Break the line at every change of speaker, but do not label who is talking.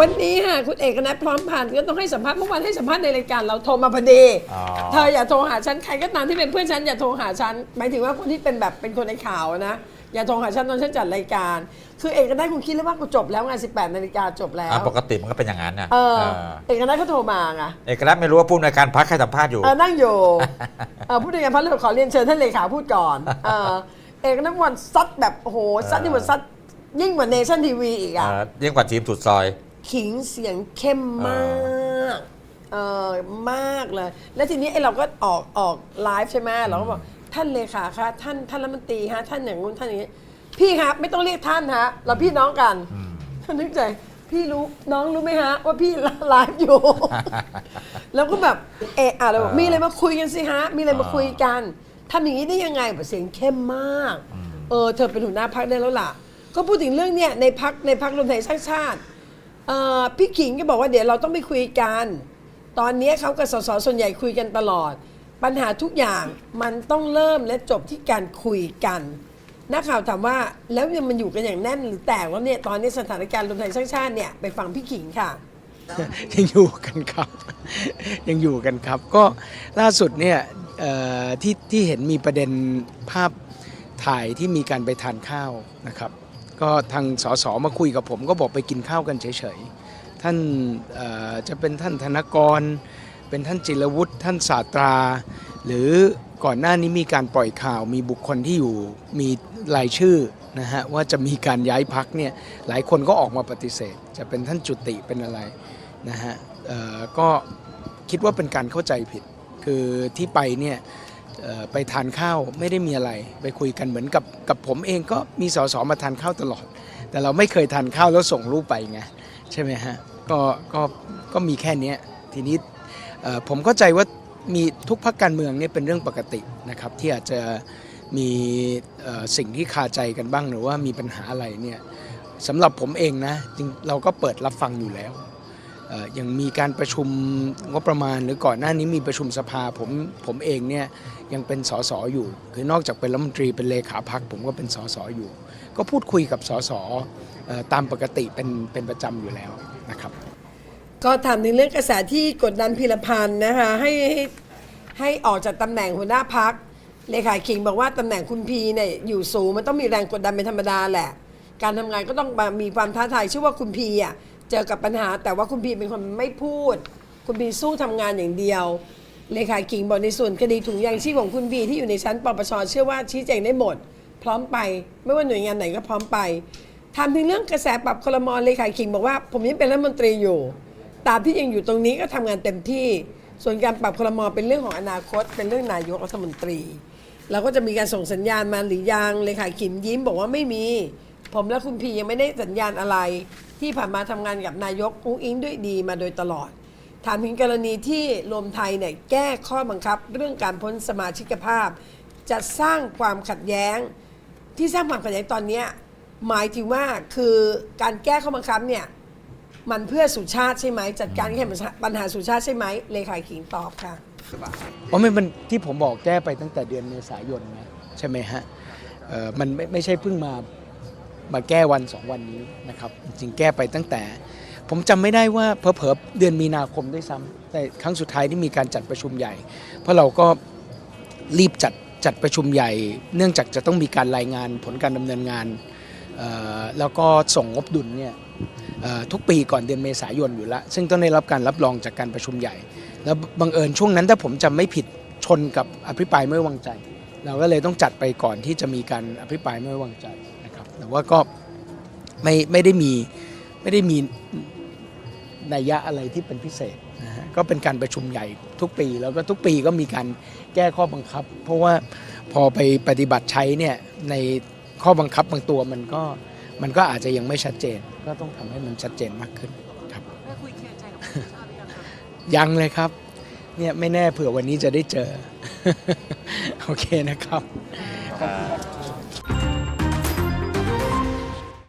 วันนี้ค่ะคุณเอกนัทพร้อมพันธ์ก็ต้องให้สัมภาษณ์เมื่อวานให้สัมภาษณ์ในรายการเราโทรมาพอดี
อ๋อ
เธออย่าโทรหาฉันใครก็ตามที่เป็นเพื่อนฉันอย่าโทรหาฉันหมายถึงว่าคนที่เป็นแบบเป็นคนในข่าวนะอย่าโทรหาฉันตอนฉันจัดรายการ คือเอกนัทคงคิดแล้วว่ากูจบแล้วไง18นาฬิกาจบแล้ว
อะปกติมันก็เป็นอย่างนั้นนะ
เออ
เออ
เอกนัทเขาโทรมาไง
เอกลักษณ์ไม่รู้ว่าผู้ในวยการพักให้สัมภาษณ์อยู่
เออนั่งอยู่ เออผู้จัดการพัฒน์เลยขอเรียนเชิญท่านเลขาพูดก่อนเออเอกนัทวันซัดแบบโอ้โหซัดยิ่งกว่าซัดยิ่งกว่าเนชั่นทีวีอีก
เอ
อะ
อยิ่งกว่าทีมสุดซอย
ขิงเสียงเข้มมากเออมากเลย แล้วทีนี้ไอ้เราก็ออกออกไลฟ์ใช่ไหมเราก็บอกท่านเลขาคะท่านท่านรัฐมนตรีฮะท่านอย่างงู้นท่านอย่างนี้ พี่ครับไม่ต้องเรียกท่านฮะเราพี่น้องกันท่านนึกใจพี่รู้น้องรู้ไหมฮะ ว่าพี่ไลฟ์อยู่ แล้วก็แบบเอะอะเราบอก
เออ
มีอะไรมาคุยกันสิฮะ มีอะไรมา
อ่า
คุยกันทำอย่างนี้ได้ยังไงแบบเสียงเข้มมาก เออ เธอเป็นหัวหน้าพักได้แล้วล่ะ ก็พูดถึงเรื่องเนี้ยในพักในพักรวมไทยสร้างชาติ เอ่อพี่ขิงก็บอกว่าเดี๋ยวเราต้องไปคุยกัน ตอนนี้เขากับสสส่วนใหญ่คุยกันตลอด ปัญหาทุกอย่างมันต้องเริ่มและจบที่การคุยกันนักข่าวถามว่าแล้วยังมันอยู่กันอย่างแน่นหรือแตกแล้วเนี่ยตอนนี้สถานการณ์รวมไทยสร้างชาติเนี่ยไปฟังพี่ขิงค่ะ
ยังอยู่กันครับ ยังอยู่กันครับ ก็ล่าสุดเนี่ยที่ที่เห็นมีประเด็นภาพถ่ายที่มีการไปทานข้าวนะครับ ก็ทางสสมาคุยกับผมก็บอกไปกินข้าวกันเฉยๆ ท่านจะเป็นท่านธนกร เป็นท่านจิรวุฒิท่านศาสตรา หรือก่อนหน้านี้มีการปล่อยข่าวมีบุคคลที่อยู่มีรายชื่อนะฮะว่าจะมีการย้ายพักเนี่ยหลายคนก็ออกมาปฏิเสธ จะเป็นท่านจุติเป็นอะไรนะฮะก็คิดว่าเป็นการเข้าใจผิดคือที่ไปเนี่ย ไปทานข้าวไม่ได้มีอะไร ไปคุยกันเหมือนกับกับผมเองก็มีสสมาทานข้าวตลอด แต่เราไม่เคยทานข้าวแล้วส่งรูปไปไงใช่ไหมฮะก็ก็ก็มีแค่นี้ทีนี้ผมเข้าใจว่ามีทุกพักการเมืองเนี่ยเป็นเรื่องปกตินะครับที่อาจจะมีสิ่งที่คาใจกันบ้างหรือว่ามีปัญหาอะไรเนี่ยสำหรับผมเองนะจริงเราก็เปิดรับฟังอยู่แล้ว ยังมีการประชุมงบประมาณ หรือก่อนหน้านี้มีประชุมสภาผมผมเองเนี่ยยังเป็นสสอยู่ คือนอกจากเป็นรัฐมนตรีเป็นเลขาพักผมก็เป็นสสอยู่ ก็พูดคุยกับสสตามปกติเป็นเป็นประจำอยู่แล้วนะครับ
ก็ถามในเรื่องกระแสที่กดดันพิรพันธ์นะคะให้ให้ให้ออกจากตำแหน่งหัวหน้าพักเลขาคิงบอกว่าตำแหน่งคุณพีเนี่ยอยู่สูงมันต้องมีแรงกดดันเป็นธรรมดาแหละ การทำงานก็ต้องมีความท้าทายเชื่อว่าคุณพีอะ เจอกับปัญหา แต่ว่าคุณพีเป็นคนไม่พูด คุณพีสู้ทำงานอย่างเดียวเลขาคิงบอกในส่วนคดีถุงยางชีพของคุณพีที่อยู่ในชั้นปปชเชื่อว่าชี้แจงได้หมด พร้อมไป ไม่ว่าหน่วยงานไหนก็พร้อมไปถามถึงเรื่องกระแสปรับคลมอเลขาคิงบอกว่า ผมยังเป็นรัฐมนตรีอยู่ตาบที่ยังอยู่ตรงนี้ก็ทำงานเต็มที่ ส่วนการปรับคลมอเป็นเรื่องของอนาคต เป็นเรื่องนายกรัฐมนตรีเราก็จะมีการส่งสัญญาณมาหรือยังเลขาขิมยิ้มบอกว่าไม่มี ผมและคุณพียังไม่ได้สัญญาณอะไร ที่ผ่านมาทำงานกับนายกอุ้งอิงด้วยดีมาโดยตลอด ถามถึงกรณีที่รวมไทยเนี่ยแก้ข้อบังคับ เรื่องการพ้นสมาชิกภาพ จะสร้างความขัดแย้ง ที่สร้างความขัดแย้งตอนนี้หมายถึงว่าคือการแก้ข้อบังคับเนี่ยมันเพื่อสุชาติใช่ไหม จัดการแก้ปัญหาสุชาติใช่ไหมเลขาขิงตอบค่ะ
เพราะไม่มันที่ผมบอกแก้ไปตั้งแต่เดือนเมษายนนะใช่ไหมฮะมันไม่ไม่ใช่เพิ่งมา มาแก้วันสองวันนี้นะครับจริงๆแก้ไปตั้งแต่ ผมจำไม่ได้ว่าเพอเพอๆเดือนมีนาคมด้วยซ้ำแต่ครั้งสุดท้ายที่มีการจัดประชุมใหญ่ เพราะเราก็รีบจัดจัดประชุมใหญ่ เนื่องจากจะต้องมีการรายงานผลการดำเนินงานเอ่อแล้วก็ส่งงบดุลเนี่ยเอ่อทุกปีก่อนเดือนเมษายนอยู่แล้ว ซึ่งต้องได้รับการรับรองจากการประชุมใหญ่ แล้วบังเอิญช่วงนั้นถ้าผมจำไม่ผิดชนกับอภิปรายไม่ไว้วางใจ เราก็เลยต้องจัดไปก่อนที่จะมีการอภิปรายไม่ไว้วางใจ แต่ว่าก็ไม่ไม่ได้มีไม่ได้มีนัยยะอะไรที่เป็นพิเศษนะฮะก็เป็นการประชุมใหญ่ทุกปี แล้วก็ทุกปีก็มีการแก้ข้อบังคับ เพราะว่าพอไปปฏิบัติใช้เนี่ยในข้อบังคับบางตัวมันก็มันก็อาจจะยังไม่ชัดเจน ก็ต้องทำให้มันชัดเจนมากขึ้นครับ
ได้คุยเคลียร์ใจกับคุณชาติหรือยังคะ
ยังเลยครับเนี่ยไม่แน่เผื่อวันนี้จะได้เจอ โอเคนะครับ
ครับ